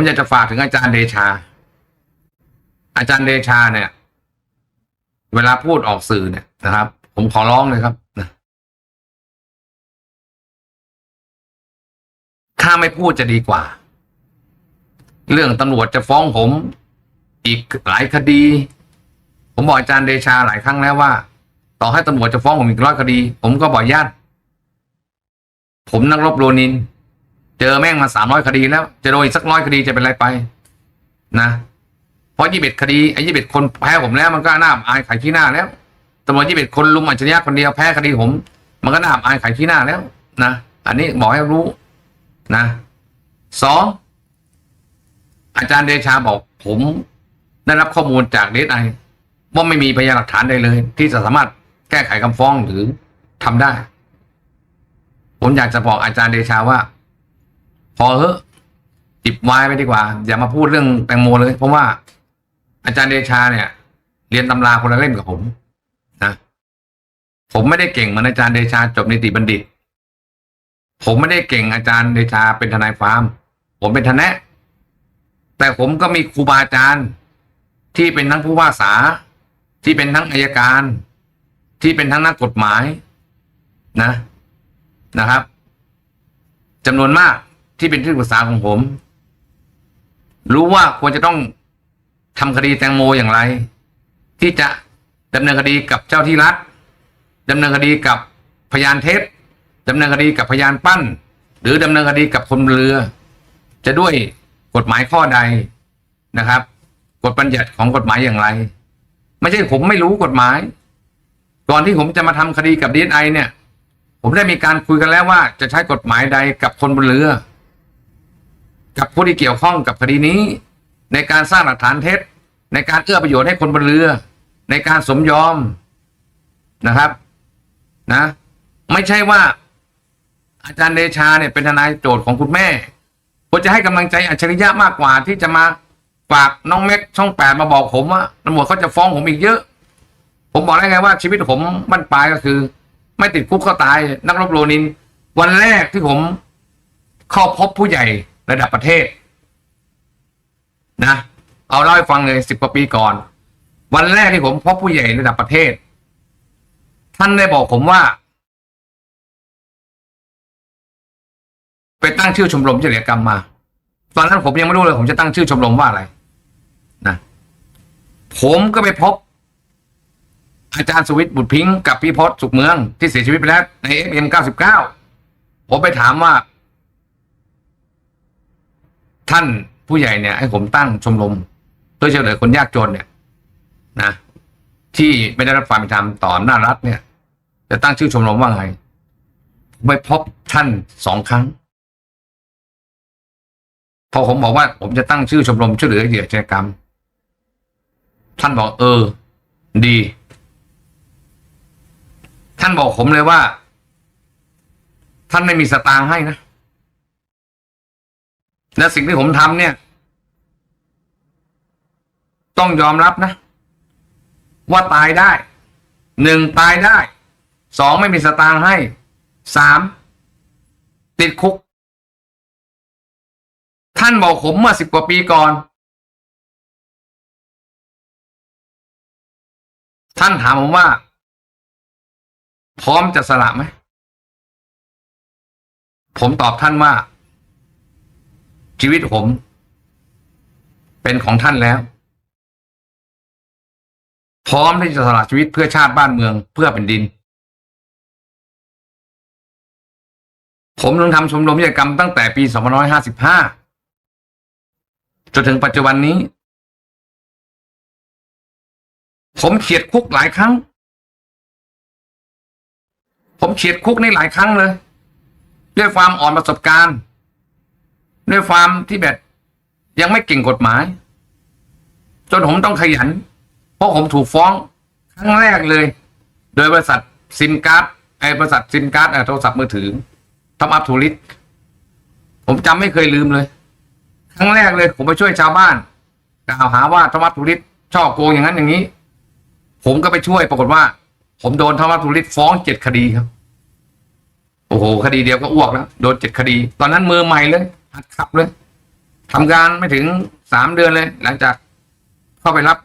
ผมอยากจะฝากถึงอาจารย์เดชา อาจารย์เดชาเนี่ย เวลาพูดออกสื่อเนี่ยนะครับ ผมขอร้องเลยครับถ้าไม่พูดจะดีกว่า เรื่องตำรวจจะฟ้องผม อีกหลายคดี ผมบอกอาจารย์เดชาหลายครั้งแล้วว่า ต่อให้ตำรวจจะฟ้องผมอีกร้อยคดี ผมก็บอกญาติผมนักรบโรนิน เจอแม่งมาสามร้อยคดีแล้ว จะโดนอีกสักร้อยคดีจะเป็นไรไป นะเพราะยี่สิบคดีไอ้ยี่สิบคนแพ้ผมแล้วมันก็น่าอับอายขายขี้หน้าแล้วตำรวจยี่สิบคนลุมอัจฉริยะคนเดียวแพ้คดีผม มันก็น่าอับอายขายขี้หน้าแล้วนะอันนี้บอกให้รู้นะสองอาจารย์เดชาบอกผมได้รับข้อมูลจากเดสไอว่าไม่มีพยานหลักฐานใดเลย ที่จะสามารถแก้ไขคำฟ้องหรือทำได้ ผมอยากจะบอกอาจารย์เดชาว่า พอเถอะจิบไวายไปดีกว่า อย่ามาพูดเรื่องแตงโมเลย เพราะว่า อาจารย์เดชาเนี่ย เรียนตำราคนละเล่มกับผมนะผมไม่ได้เก่งเหมือนอาจารย์เดชาจบนิติบัณฑิต ผมไม่ได้เก่งอาจารย์เดชาเป็นทนายฟาร์มผมเป็นทนายแต่ผมก็มีครูบาอาจารย์ ที่เป็นทั้งผู้ว่าษาที่เป็นทั้งอายการ ที่เป็นทั้งนักกฎหมายนะนะครับจำนวนมาก ที่เป็นที่ปรึกษาของผม รู้ว่าควรจะต้องทำคดีแตงโมอย่างไร ที่จะดำเนินคดีกับเจ้าที่รัฐดำเนินคดีกับพยานเท็จดำเนินคดีกับพยานปั้น หรือดำเนินคดีกับคนเรือ จะด้วยกฎหมายข้อใดนะครับ กฎบัญญัติของกฎหมายอย่างไร ไม่ใช่ผมไม่รู้กฎหมาย ก่อนที่ผมจะมาทำคดีกับดีไอเนี่ย ผมได้มีการคุยกันแล้วว่าจะใช้กฎหมายใดกับคนบนเรือ กับผู้ที่เกี่ยวข้องกับคดีนี้ ในการสร้างหลักฐานเท็จ ในการเอื้อประโยชน์ให้คนบนเรือ ในการสมยอมนะครับนะ ไม่ใช่ว่า อาจารย์เดชาเนี่ยเป็นทนายโจทย์ของคุณแม่ผมจะให้กำลังใจอัจฉริยะมากกว่าที่จะมาฝากน้องเม็กช่องแปดมาบอกผมว่าตำรวจเขาจะฟ้องผมอีกเยอะ ผมบอกได้ไงว่าชีวิตผมบั้นปลายก็คือ ไม่ติดคุกก็ตาย นักรบโรนิน วันแรกที่ผมเข้าพบผู้ใหญ่ ระดับประเทศ นะ เอาเล่าให้ฟังเลยสิบกว่าปีก่อน วันแรกที่ผมพบผู้ใหญ่ระดับประเทศ ท่านได้บอกผมว่า ไปตั้งชื่อชมรมจริยกรรมมา ตอนนั้นผมยังไม่รู้เลย ผมจะตั้งชื่อชมรมว่าอะไรนะผมก็ไปพบ อาจารย์สวิตบุตรพิงค์กับพี่พศสุขเมืองที่เสียชีวิตไปแล้วในเอ็มเก้าสิบเก้าผมไปถามว่า ท่านผู้ใหญ่เนี่ยให้ผมตั้งชมรมเพื่อช่วยเหลือคนยากจนเนี่ยนะที่ไม่ได้รับความเป็นธรรมต่ออำนาจรัฐเนี่ย จะตั้งชื่อชมรมว่าไงผมไปพบท่านสองครั้ง พอผมบอกว่า ผมจะตั้งชื่อชมรมช่วยเหลือเหยื่ออาชญากรรม ท่านบอก เออ ดี ท่านบอกผมเลยว่า ท่านไม่มีสตางค์ให้นะ และสิ่งที่ผมทำเนี่ย ต้องยอมรับนะ ว่าตายได้หนึ่งตายได้สองไม่มีสตางค์ให้สามติดคุก ท่านบอกผมเมื่อสิบกว่าปีก่อน ท่านถามผมว่า พร้อมจะสละไหม ผมตอบท่านว่า ชีวิตผม เป็นของท่านแล้ว พร้อมที่จะสละชีวิตเพื่อชาติบ้านเมืองเพื่อแผ่นดิน ผมลงทำชมรมกิจกรรมตั้งแต่ปี2555 จนถึงปัจจุบันนี้ ผมเฉียดคุกหลายครั้ง ผมเฉียดคุกในหลายครั้งเลย ด้วยความอ่อนประสบการณ์ ด้วยความที่แบบยังไม่เก่งกฎหมาย จนผมต้องขยัน เพราะผมถูกฟ้องครั้งแรกเลย โดยบริษัทซินการ์ดไอ้บริษัทซินการ์ดโทรศัพท์มือถือทำอัพทูริสผมจำไม่เคยลืมเลย ครั้งแรกเลย ผมไปช่วยชาวบ้านกล่าวหาว่าธรรมะทุริตช่อโกงอย่างนั้นอย่างนี้ ผมก็ไปช่วยปรากฏว่า ผมโดนธรรมะทุริตฟ้องเจ็ดคดีครับ โอ้โห คดีเดียวก็อ้วกแล้ว โดนเจ็ดคดี ตอนนั้นมือใหม่เลย หัดขับเลยทำการไม่ถึงสามเดือนเลย หลังจากเข้าไปรับ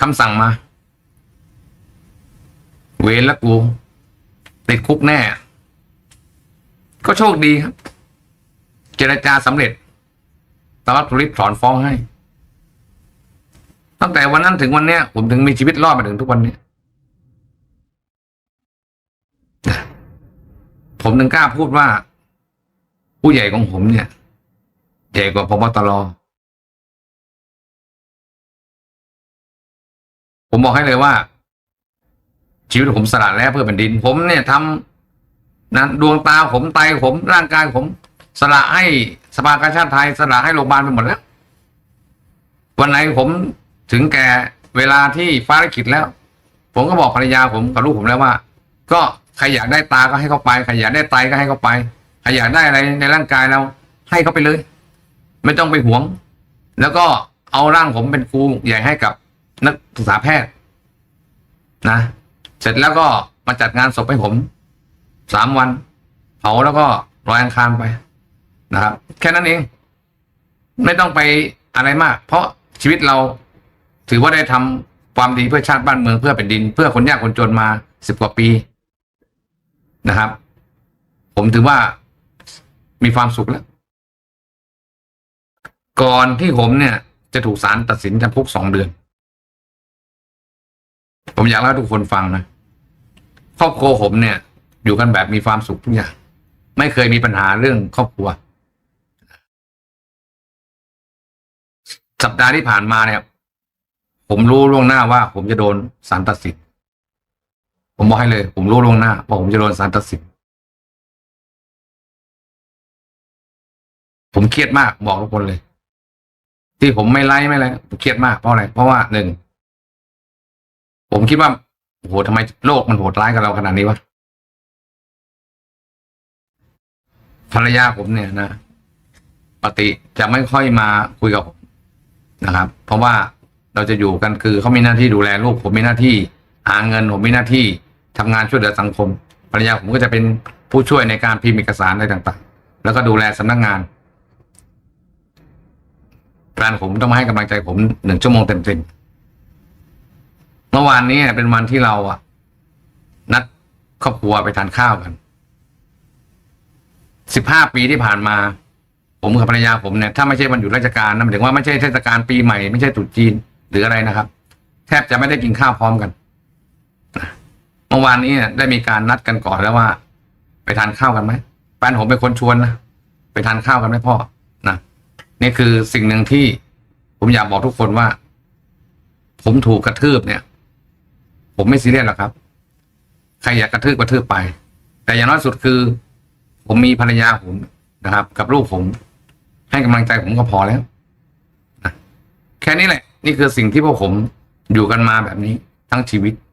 คำสั่งมา เวรละกูติดคุกแน่ ก็โชคดีครับ เจรจาสำเร็จตำรวจริศถอนฟ้องให้ ตั้งแต่วันนั้นถึงวันเนี้ย ผมถึงมีชีวิตรอดมาถึงทุกวันนี้ผมถึงกล้าพูดว่า ผู้ใหญ่ของผมเนี่ยใหญ่กว่าพบตรผมบอกให้เลยว่า ชีวิตผมสละแล้วเพื่อแผ่นดิน ผมเนี่ยทำนะดวงตาผมไตผมร่างกายผม สละให้สภากาชาติไทย สละให้โรงพยาบาลไปหมดแล้ว วันไหนผมถึงแก่เวลาที่ฟ้าลิขิตแล้ว ผมก็บอกภรรยาผมกับลูกผมแล้วว่า ก็ใครอยากได้ตาก็ให้เขาไปใครอยากได้ไตก็ให้เขาไป ใครอยากได้อะไรในร่างกายเรา ให้เขาไปเลย ไม่ต้องไปหวง แล้วก็เอาร่างผมเป็นครูใหญ่ให้กับนักศึกษาแพทย์ นะ เสร็จแล้วก็มาจัดงานศพให้ผมสามวัน เผาแล้วก็ลอยอังคารไปนะครับ แค่นั้นเอง ไม่ต้องไปอะไรมาก เพราะชีวิตเราถือว่าได้ทำความดีเพื่อชาติบ้านเมืองเพื่อแผ่นดิน เพื่อคนยากคนจนมาสิบกว่าปีนะครับ ผมถือว่า มีความสุขแล้ว ก่อนที่ผมเนี่ย จะถูกศาลตัดสินจำคุกสองเดือน ผมอยากเล่าทุกคนฟังนะครอบครัวผมเนี่ย อยู่กันแบบมีความสุขทุกอย่าง ไม่เคยมีปัญหาเรื่องครอบครัว สัปดาห์ที่ผ่านมาเนี่ย ผมรู้ล่วงหน้าว่า ผมจะโดนศาลตัดสินผมบอกให้เลย ผมรู้ล่วงหน้าว่าผมจะโดนศาลตัดสิน ผมเครียดมากบอกทุกคนเลย ที่ผมไม่ไล่ไม่อะไรผมเครียดมากเพราะอะไรเพราะว่าหนึ่งผมคิดว่าโหทำไมโลกมันโหดร้ายกับเราขนาดนี้วะภรรยาผมเนี่ยนะปกติจะไม่ค่อยมาคุยกับผมนะครับ เพราะว่าเราจะอยู่กันคือเขามีหน้าที่ดูแลลูกผมมีหน้าที่หาเงินผมมีหน้าที่ทำงานช่วยเหลือสังคมภรรยาผมก็จะเป็นผู้ช่วยในการพิมพ์เอกสารอะไรต่าง ๆ แล้วก็ดูแลสำนักงาน แฟนผมต้องมาให้กำลังใจผมหนึ่งชั่วโมงเต็มๆเมื่อวานนี้เป็นวันที่เราอะนัดครอบครัวไปทานข้าวกันสิบห้าปีที่ผ่านมา ผมกับภรรยาผมเนี่ยถ้าไม่ใช่วันหยุดราชการนะหมายถึงว่าไม่ใช่เทศกาลปีใหม่ไม่ใช่ตรุษจีนหรืออะไรนะครับ แทบจะไม่ได้กินข้าวพร้อมกันเมื่อวานนี้ได้มีการนัดกันก่อนแล้วว่า ไปทานข้าวกันไหมแฟนผมเป็นคนชวนนะไปทานข้าวกันไหมพ่อ นี่คือสิ่งหนึ่งที่ผมอยากบอกทุกคนว่า ผมถูกกระทืบเนี่ย ผมไม่ซีเรียสหรอกครับ ใครอยากกระทืบกระทืบไป แต่อย่างน้อยสุดคือ ผมมีภรรยาผมนะครับ กับลูกผม ให้กำลังใจผมก็พอแล้วนะแค่นี้แหละ นี่คือสิ่งที่พวกผมอยู่กันมาแบบนี้ทั้งชีวิต